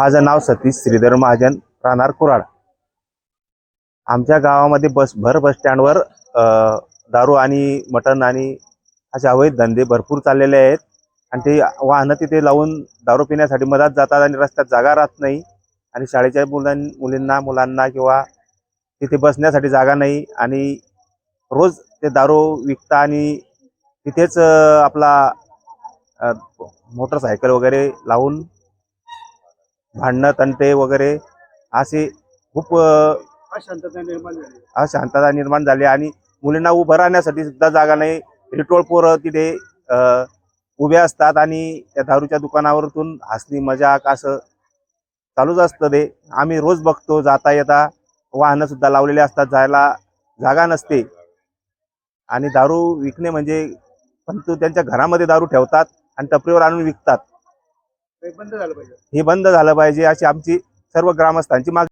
माझं नाव सतीश श्रीधर महाजन राहणार कुराड आमच्या गावामध्ये बस भर बस स्टँडवर दारू आणि मटण आणि असे अवैध धंदे भरपूर चाललेले आहेत. आणि ते वाहनं तिथे लावून दारू पिण्यासाठी मधात जातात आणि रस्त्यात जागा राहत नाही. आणि शाळेच्या मुलां मुलींना मुलांना किंवा तिथे बसण्यासाठी जागा नाही. आणि रोज ते दारू विकता आणि तिथेच आपला मोटरसायकल वगैरे लावून भांडणं तंटे वगैरे असे खूप अशांतता निर्माण झाली अशांतता निर्माण झाली आणि मुलींना उभं राहण्यासाठी सुद्धा जागा नाही. रिटोळ पोरं तिथे अ, उभे असतात आणि त्या दारूच्या दुकानावरतून हसणी मजाक असं चालूच असतं ते. आम्ही रोज बघतो जाता येता वाहनं सुद्धा लावलेले असतात जायला जागा नसते. आणि दारू विकणे म्हणजे परंतु त्यांच्या घरामध्ये दारू ठेवतात आणि टपरीवर आणून विकतात. हे बंद झालं पाहिजे अशी आमची सर्व ग्रामस्थांची मागणी